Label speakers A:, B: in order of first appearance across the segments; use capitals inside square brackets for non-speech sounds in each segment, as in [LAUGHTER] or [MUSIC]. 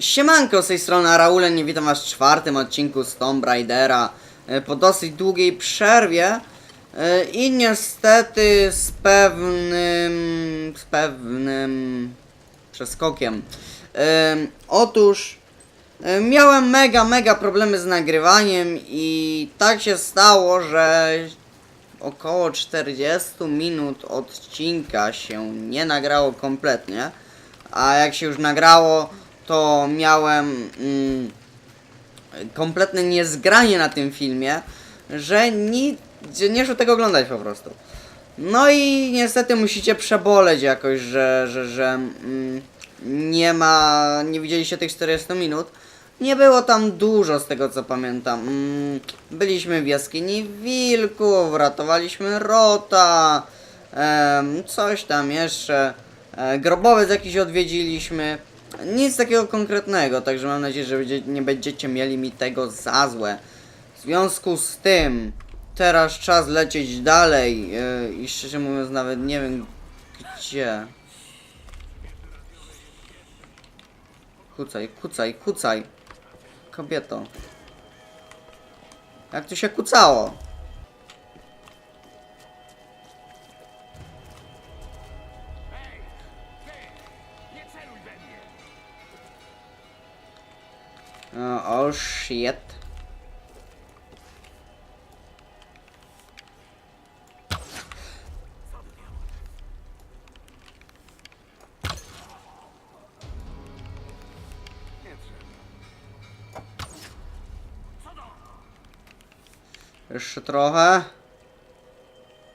A: Siemanko, z tej strony Raulen, nie witam was w czwartym odcinku z Tomb Raidera e, po dosyć długiej przerwie e, i niestety z pewnym, z pewnym przeskokiem. E, Otóż miałem mega, mega problemy z nagrywaniem i tak się stało, że około 40 minut odcinka się nie nagrało kompletnie, a jak się już nagrało, to miałem mm, kompletne niezgranie na tym filmie, że ni, że nie szło tego oglądać po prostu. No i niestety musicie przeboleć jakoś, że, że, że mm, nie ma, nie widzieliście tych 40 minut. Nie było tam dużo z tego co pamiętam. Mm, byliśmy w jaskini wilków, ratowaliśmy Rota, em, coś tam jeszcze. E, grobowiec jakiś odwiedziliśmy. Nic takiego konkretnego, także mam nadzieję, że nie będziecie mieli mi tego za złe. W związku z tym, teraz czas lecieć dalej e, i szczerze mówiąc nawet nie wiem gdzie. Kucaj, kucaj, kucaj. Kobieto. Jak tu się kucało? O, oh shit. Jeszcze trochę.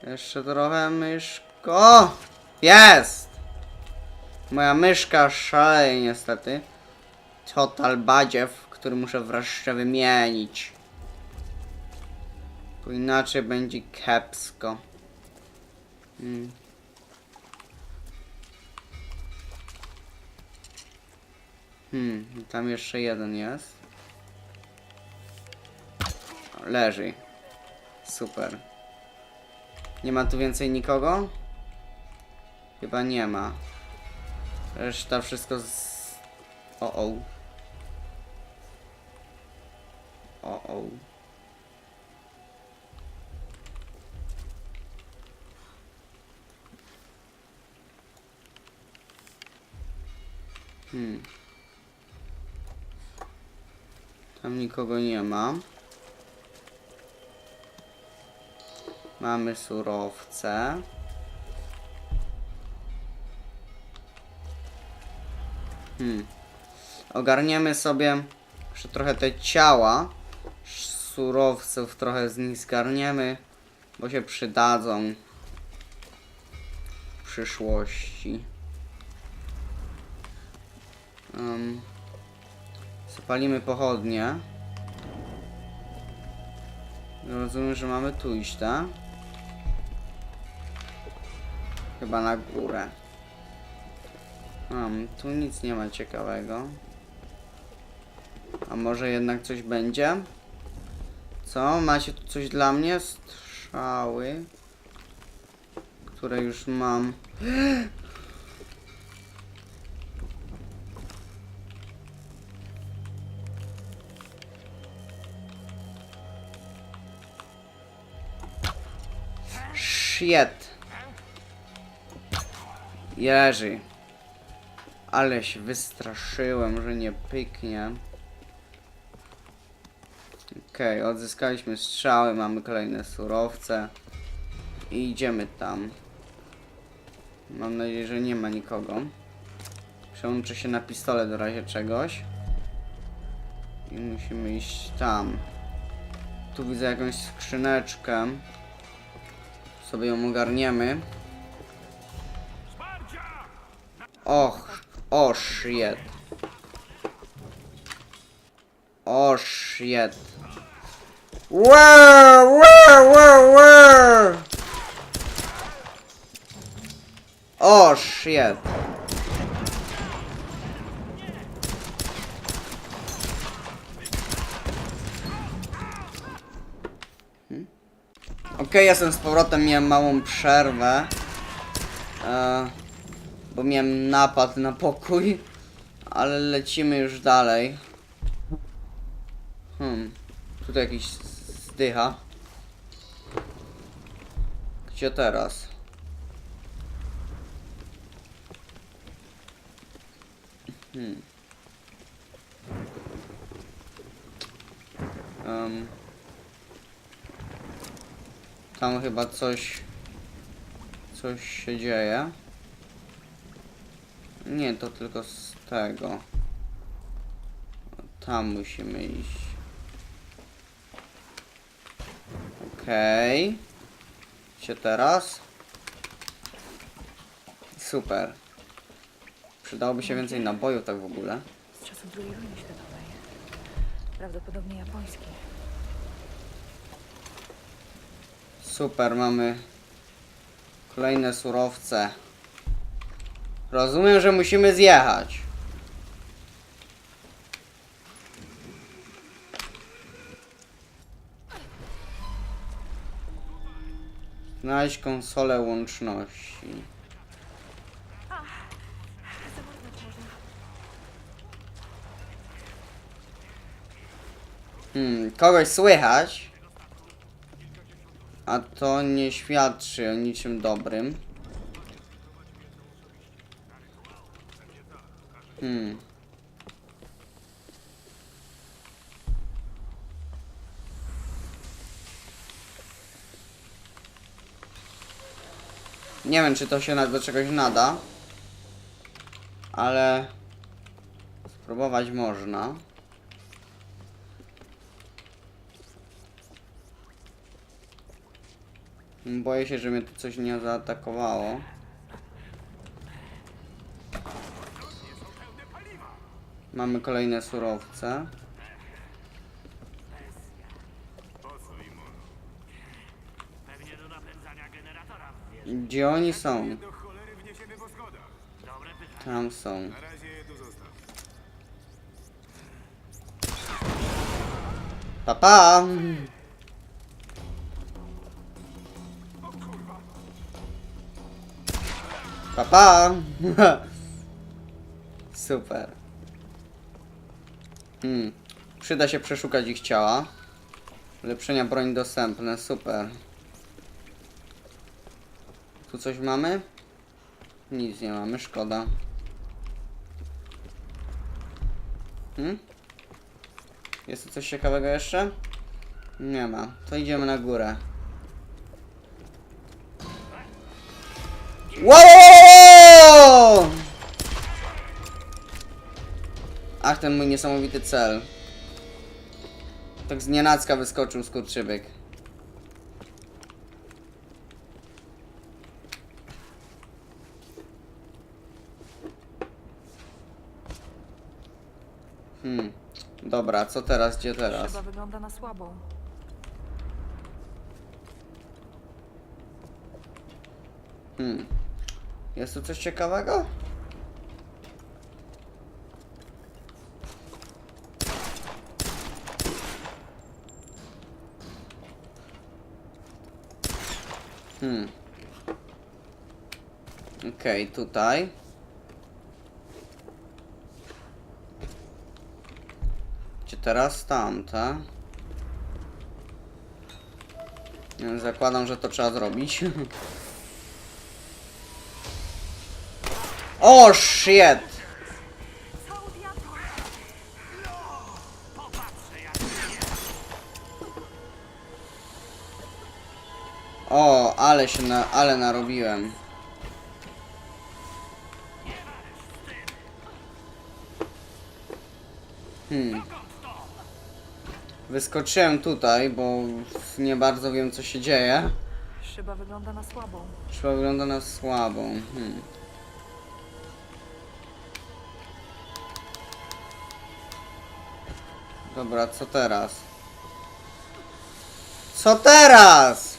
A: Jeszcze trochę myszko. Jest! Moja myszka szaleje niestety. Total badziew, który muszę wreszcie wymienić. Bo inaczej będzie kiepsko. Hmm. Hmm, tam jeszcze jeden jest. Leży. Super. Nie ma tu więcej nikogo? Chyba nie ma. Reszta wszystko z... O, o. O, o. Hmm. Tam nikogo nie ma. Mamy surowce. Hmm. Ogarniemy sobie jeszcze trochę te ciała. Surowców trochę z nich zgarniemy, bo się przydadzą w przyszłości. Um, zapalimy pochodnie. Rozumiem, że mamy tu iść, tak? Chyba na górę. Um, tu nic nie ma ciekawego. A może jednak coś będzie? Co? Macie tu coś dla mnie? Strzały. Które już mam. Shit. Jerzy. Ale się wystraszyłem, że nie pyknie. Okej, odzyskaliśmy strzały, mamy kolejne surowce. I idziemy tam. Mam nadzieję, że nie ma nikogo. Przełączę się na pistolet w razie czegoś. I musimy iść tam. Tu widzę jakąś skrzyneczkę. Sobie ją ogarniemy. Och, o shit. O shit. Wow, wow, wow, wow. O shit. Okej, jestem z powrotem, miałem małą przerwę. E, bo miałem napad na pokój. Ale lecimy już dalej. Hmm. Tutaj jakiś zdycha. Gdzie teraz? Hmm. Um. Tam chyba coś... Coś się dzieje. Nie, to tylko z tego. Tam musimy iść. Okej. Gdzie teraz? Super. Przydałoby się więcej nabojów tak w ogóle.
B: Z czasów II wojny światowej. Prawdopodobnie japońskiej.
A: Super, mamy kolejne surowce. Rozumiem, że musimy zjechać. Znajdź konsolę łączności. Hmm, kogoś słychać? A to nie świadczy o niczym dobrym. Hmm. Nie wiem, czy to się na- do czegoś nada. Ale... Spróbować można. Boję się, że mnie tu coś nie zaatakowało. Mamy kolejne surowce.
C: Pewnie do napędzania generatora.
A: Gdzie oni są? Tam są.
D: Tu zostaw.
A: Papa! Papa! [LAUGHS] Super. Hmm. Przyda się przeszukać ich ciała. Ulepszenia broni dostępne, super. Tu coś mamy? Nic nie mamy, szkoda. Hmm? Jest tu coś ciekawego jeszcze? Nie ma. To idziemy na górę. Wow! Ach, ten mój niesamowity cel. Tak z nienacka wyskoczył skurczybyk. Hmm. Dobra, co teraz? Gdzie teraz?
B: Chyba wygląda na słabą.
A: Hmm. Jest tu coś ciekawego? Hmm. Okej, tutaj. Teraz tamte? Zakładam, że to trzeba zrobić. [LAUGHS] O, shit! O, ale się na, ale narobiłem. Hmm. Wyskoczyłem tutaj, bo nie bardzo wiem co się dzieje.
B: Szyba wygląda na słabą.
A: Chyba wygląda na słabą. Hmm. Dobra, co teraz? Co teraz?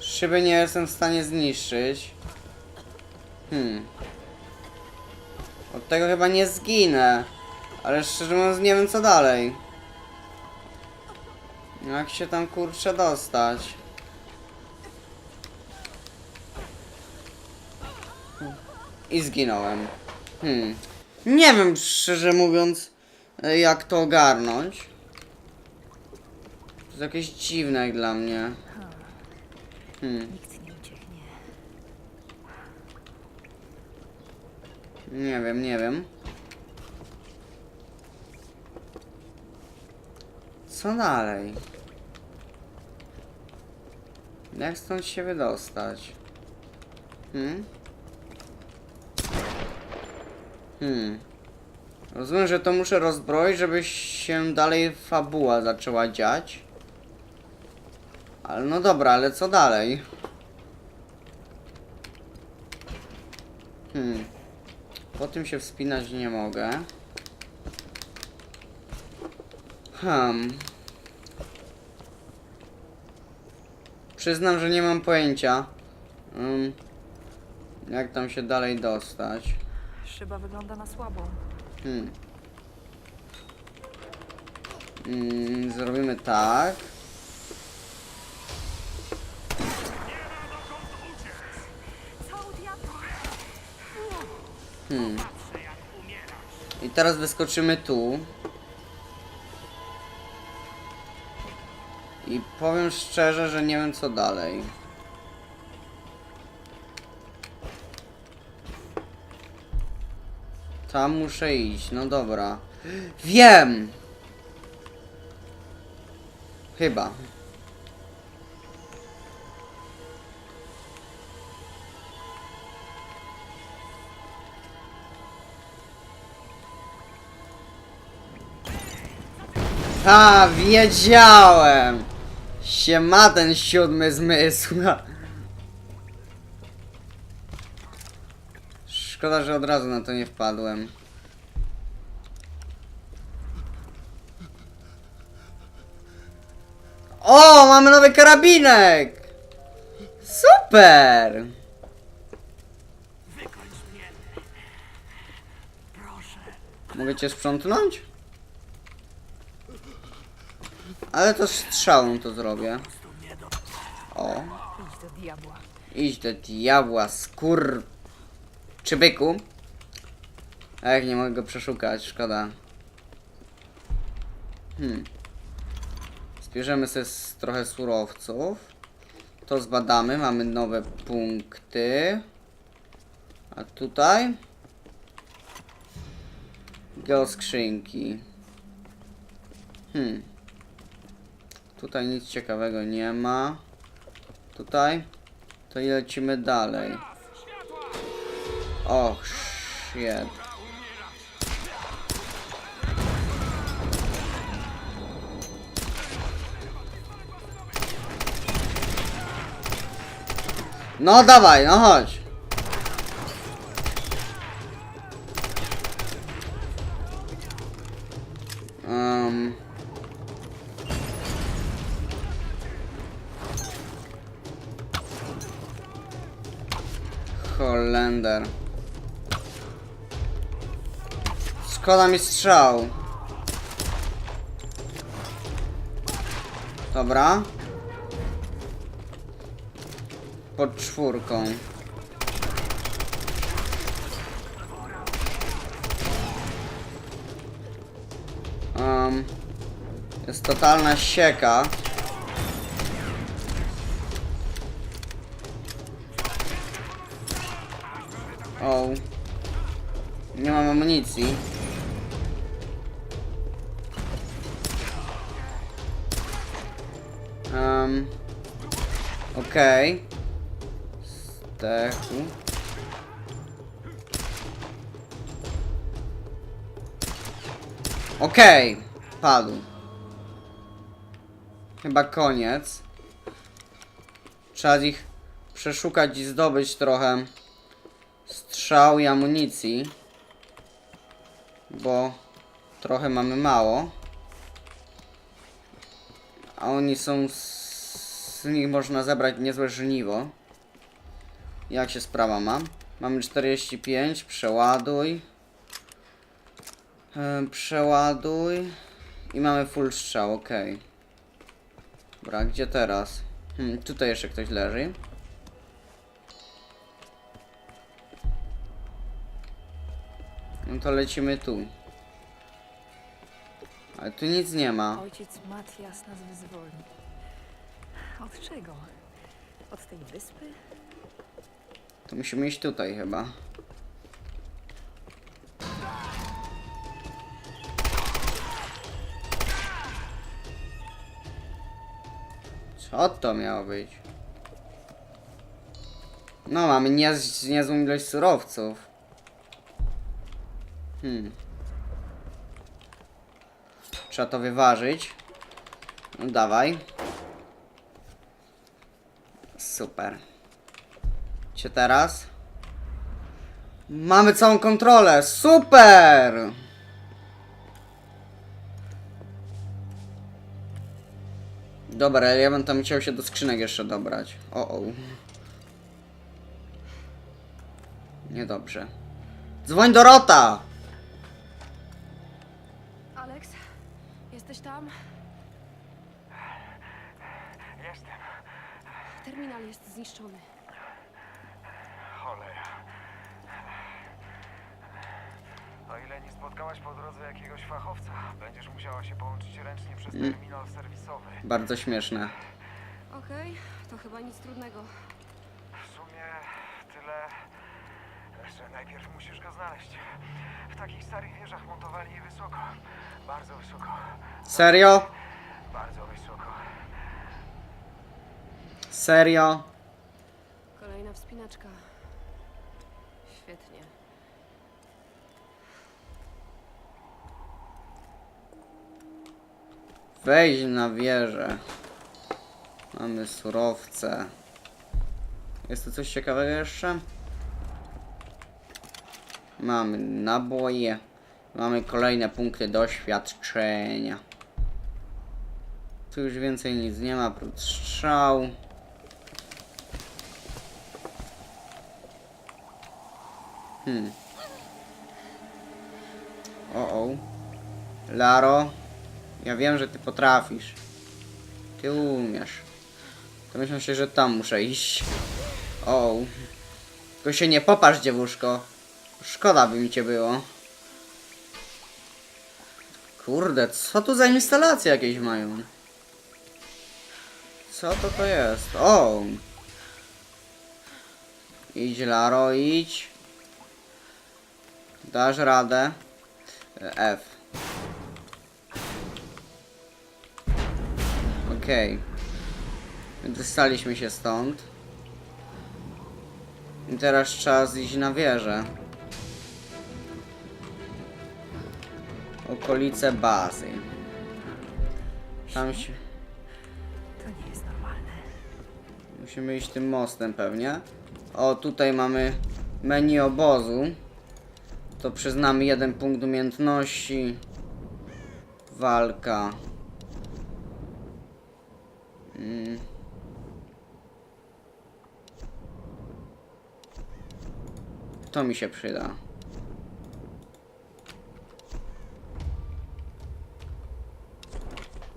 A: Szyby nie jestem w stanie zniszczyć. Hmm. Od tego chyba nie zginę. Ale szczerze mówiąc nie wiem co dalej. Jak się tam kurczę dostać? I zginąłem. Hmm. Nie wiem szczerze mówiąc jak to ogarnąć. To jest jakieś dziwne dla mnie. Hmm.
B: Nie
A: wiem, nie wiem. Co dalej? Jak stąd się wydostać? Hmm? Hmm. Rozumiem, że to muszę rozbroić, żeby się dalej fabuła zaczęła dziać. Ale no dobra, ale co dalej? Hmm. Po tym się wspinać nie mogę. Hmm. Przyznam, że nie mam pojęcia. Um, jak tam się dalej dostać.
B: Szyba wygląda na słabą.
A: Hmm. Mm, zrobimy tak. Hmm. I teraz wyskoczymy tu. I powiem szczerze, że nie wiem co dalej. Tam muszę iść, no dobra. Wiem! Chyba. A, wiedziałem! Się ma ten siódmy zmysł. [LAUGHS] Szkoda, że od razu na to nie wpadłem. O, mamy nowy karabinek! Super! Mogę cię sprzątnąć? Ale to strzałą to zrobię. O,
B: Idź do diabła.
A: skór... Czy byku? Ech, nie mogę go przeszukać, szkoda. Hmm. Zbierzemy sobie trochę surowców. To zbadamy, mamy nowe punkty. A tutaj? Geoskrzynki. Hmm. Tutaj nic ciekawego nie ma. Tutaj? To i lecimy dalej. Och, shit. No dawaj, no chodź. Szkoda mi strzał. Dobra. Pod czwórką. Um, jest totalna sieka. O. Nie mam amunicji. Okej. Stechu. Okej. Padł. Chyba koniec. Trzeba ich przeszukać i zdobyć trochę strzał i amunicji. Bo trochę mamy mało. A oni są. Z, z nich można zebrać niezłe żniwo. Jak się sprawa ma? Mamy 45, przeładuj. E, przeładuj. I mamy full strzał, ok. Dobra, gdzie teraz? Hmm, tutaj jeszcze ktoś leży. No to lecimy tu. Ale tu nic nie ma.
B: Ojciec Matias nas wyzwoli. Od czego? Od tej wyspy?
A: To musimy iść tutaj chyba. Co to miało być? No, mamy niez, niezłą ilość surowców. Hmm. Trzeba to wyważyć. No dawaj. Super. Cię teraz? Mamy całą kontrolę! Super! Dobra, ale ja bym tam chciał się do skrzynek jeszcze dobrać. O, o. Niedobrze. Dzwoń Dorota!
E: Alex, jesteś tam? Terminal jest zniszczony.
D: Cholera. O ile nie spotkałaś po drodze jakiegoś fachowca, będziesz musiała się połączyć ręcznie przez terminal serwisowy.
A: Bardzo śmieszne.
E: Okej, to chyba nic trudnego.
D: W sumie tyle, że najpierw musisz go znaleźć. W takich starych wieżach montowali je wysoko. Bardzo wysoko.
A: Serio?
D: Bardzo wysoko.
A: Serio?
E: Kolejna wspinaczka. Świetnie.
A: Wejdź na wieżę. Mamy surowce. Jest tu coś ciekawego jeszcze? Mamy naboje. Mamy kolejne punkty doświadczenia. Tu już więcej nic nie ma, prócz strzał. Hmm. O, o. Laro. Ja wiem, że ty potrafisz. Ty umiesz. To myślę się, że tam muszę iść. O. Tylko się nie popatrz, dziewuszko. Szkoda by mi cię było. Kurde, co tu za instalacje jakieś mają? Co to to jest? O! Idź, Laro, idź. Dasz radę. F. Okej. Dostaliśmy się stąd. I teraz czas iść na wieżę. Okolice bazy. Tam się...
B: To nie jest normalne.
A: Musimy iść tym mostem pewnie. O, tutaj mamy menu obozu. To przyznamy jeden punkt umiejętności. Walka. Mm. To mi się przyda.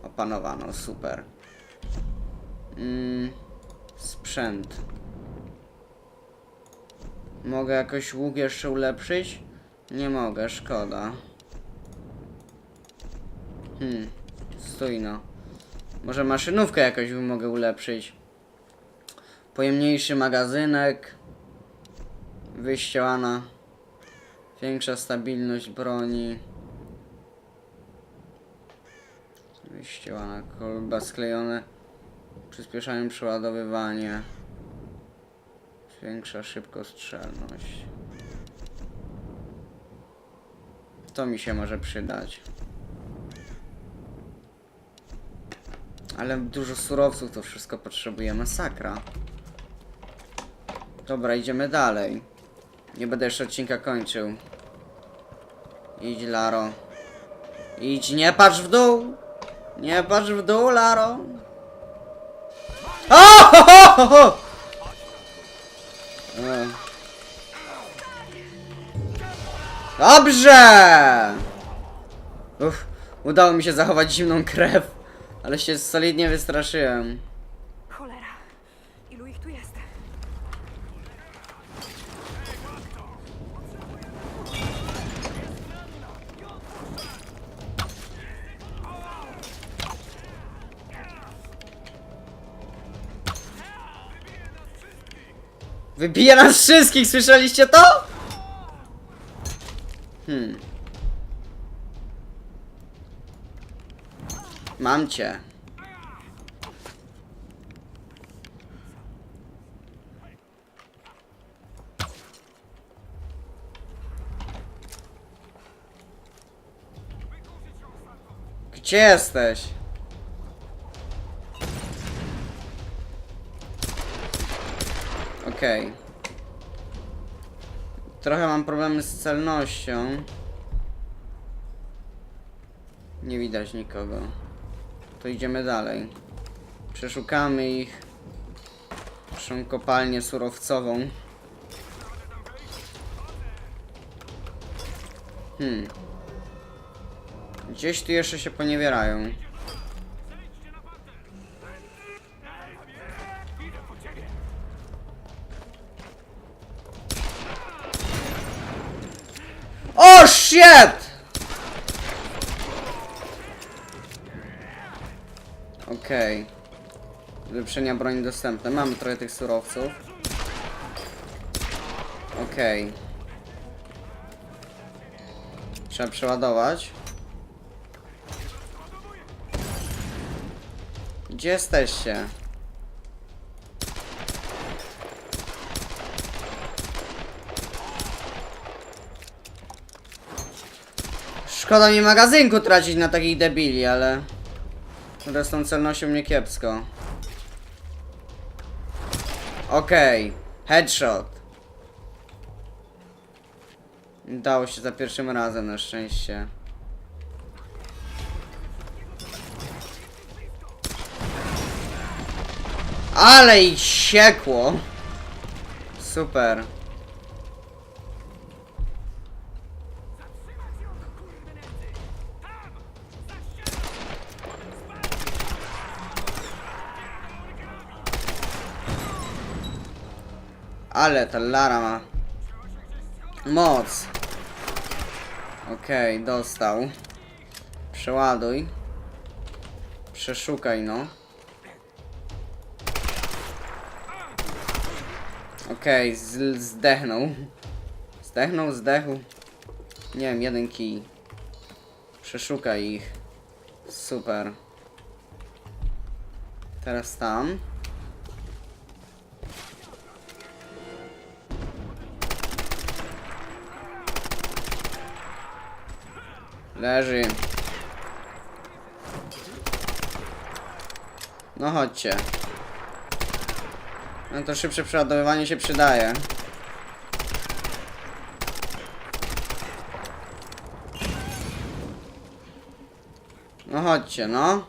A: Opanowano, super. Mm. Sprzęt. Mogę jakoś łuk jeszcze ulepszyć? Nie mogę, szkoda. Hmm, stój no. Może maszynówkę jakoś mogę ulepszyć. Pojemniejszy magazynek. Wyścielana. Większa stabilność broni. Wyścielana kolba sklejone. Przyspieszają przeładowywanie. Zwiększa szybkostrzelność. To mi się może przydać. Ale dużo surowców to wszystko potrzebuje. Masakra. Dobra, idziemy dalej. Nie będę jeszcze odcinka kończył. Idź, Laro. Idź, nie patrz w dół! Nie patrz w dół, Laro! O! [LAUGHS] Ho, ho, ho, ho! Dobrze! Uff, udało mi się zachować zimną krew, ale się solidnie wystraszyłem.
B: Cholera, ilu ich tu jest?
A: Wybije nas wszystkich, słyszeliście to? Hmm. Mam cię. Gdzie jesteś? Okej. Trochę mam problemy z celnością. Nie widać nikogo. To idziemy dalej. Przeszukamy ich. Naszą kopalnię surowcową. Hmm. Gdzieś tu jeszcze się poniewierają. Shit! Okej. Ulepszenia broni dostępne. Mamy trochę tych surowców. Okej. Trzeba przeładować. Gdzie jesteście? Szkoda mi magazynku tracić na takich debili, ale... Z tą celnością nie kiepsko. Okej. Headshot. Dało się za pierwszym razem na szczęście. Ale ich siekło. Super. Ale ta Lara ma moc. Okej, dostał. Przeładuj. Przeszukaj no. Okej, z- zdechnął. Zdechnął, zdechł. Nie wiem, jeden kij. Przeszukaj ich. Super. Teraz tam. Leży. No chodźcie. No to szybsze przeładowywanie się przydaje. No chodźcie, no.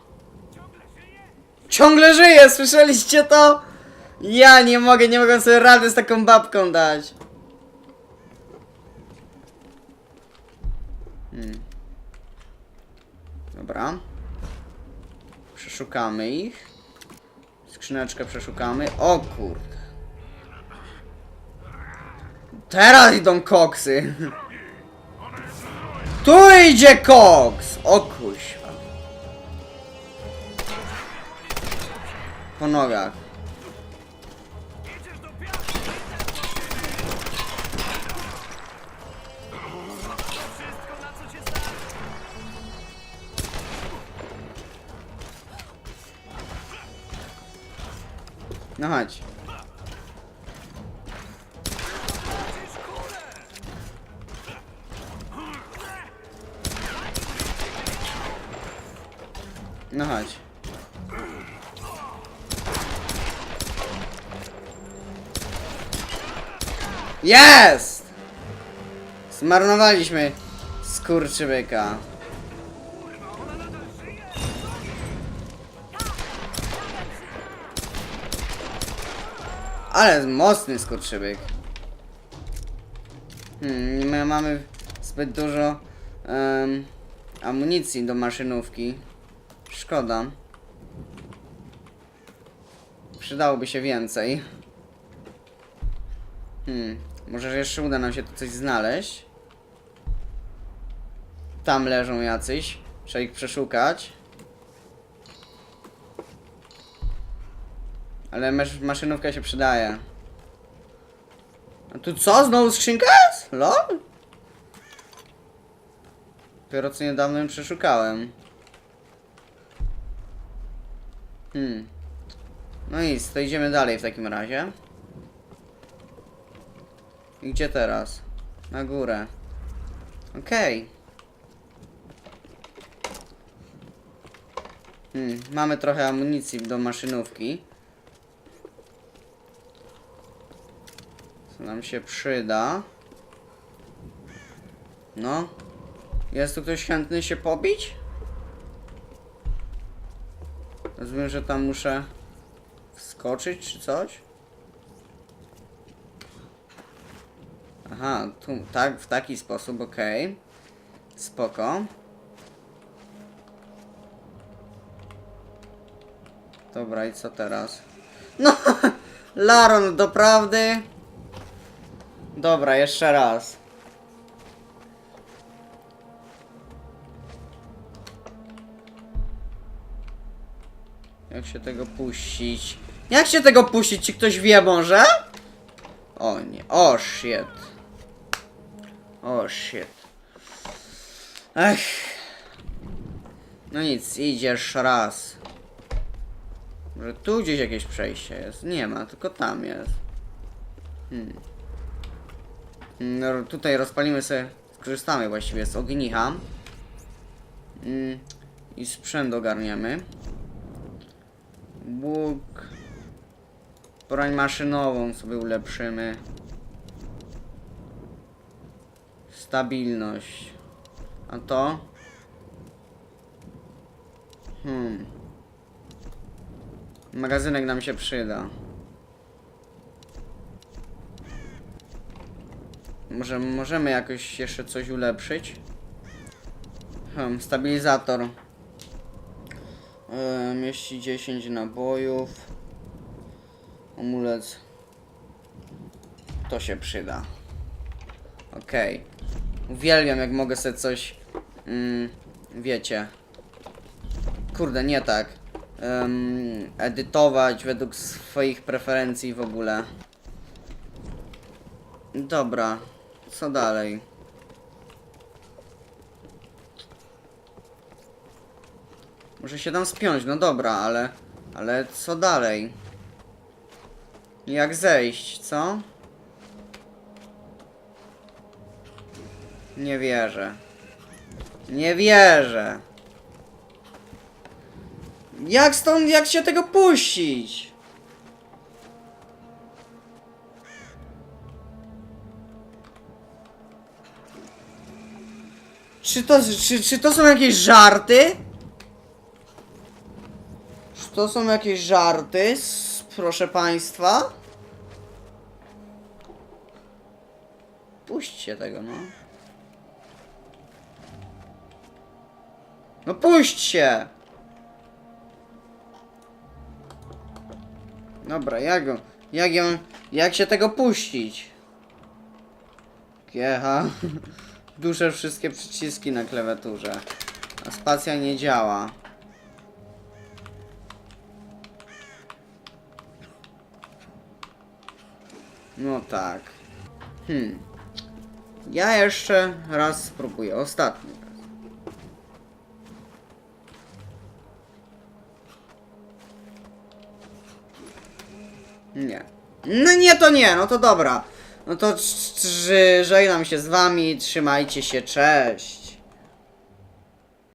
A: Ciągle żyje, słyszeliście to? Ja nie mogę, nie mogę sobie rady z taką babką dać. Hmm. Dobra. Przeszukamy ich. Skrzyneczkę przeszukamy. O kurde. Teraz idą koksy. [LAUGHS] Tu idzie koks! O kuźwa. Po nogach. No chodź. No chodź. Jest! Zmarnowaliśmy skurczybyka. Ale mocny skurczybyk. Hmm, ma- mamy zbyt dużo em, amunicji do maszynówki. Szkoda. Przydałoby się więcej. Hmm, może jeszcze uda nam się tu coś znaleźć. Tam leżą jacyś. Trzeba ich przeszukać. Ale masz- maszynówka się przydaje. A tu co? Znowu skrzynka jest? Lol? Dopiero co niedawno ją przeszukałem. Hmm. No nic, to idziemy dalej w takim razie. I gdzie teraz? Na górę. Okej. Hmm, mamy trochę amunicji do maszynówki. Co nam się przyda. No. Jest tu ktoś chętny się pobić? Rozumiem, że tam muszę wskoczyć czy coś? Aha, tu, tak, w taki sposób, okej. Spoko. Dobra, i co teraz? No, [LAUGHS] Laron, doprawdy? Dobra, jeszcze raz. Jak się tego puścić? Jak się tego puścić? Czy ktoś wie może? O nie, o shit. O shit. Ech. No nic, idziesz raz. Może tu gdzieś jakieś przejście jest? Nie ma, tylko tam jest. Hmm. No, tutaj rozpalimy sobie, skorzystamy właściwie z ognicha. Mm, I sprzęt ogarniemy. Łuk. Broń maszynową sobie ulepszymy. Stabilność. A to? Hmm. Magazynek nam się przyda. Może możemy jakoś jeszcze coś ulepszyć? Hmm, stabilizator. Yy, mieści 10 nabojów. Amulet. To się przyda. Okej. Uwielbiam jak mogę sobie coś... Mm, wiecie. Kurde, nie tak. Em, edytować według swoich preferencji w ogóle. Dobra. Co dalej? Muszę się tam spiąć, no dobra, ale... Ale co dalej? Jak zejść, co? Nie wierzę. Nie wierzę. Jak stąd, jak się tego puścić? Czy to, czy, czy to są jakieś żarty? Czy to są jakieś żarty, proszę państwa? Puśćcie tego, no. No puśćcie! Dobra, jak jak ją, jak się tego puścić? Kiecha. [LAUGHS] Duszę wszystkie przyciski na klawiaturze. A spacja nie działa. No tak. Hmm. Ja jeszcze raz spróbuję. Ostatni. Nie. No nie, to nie, no to dobra. No to żegnam się z wami, trzymajcie się, cześć.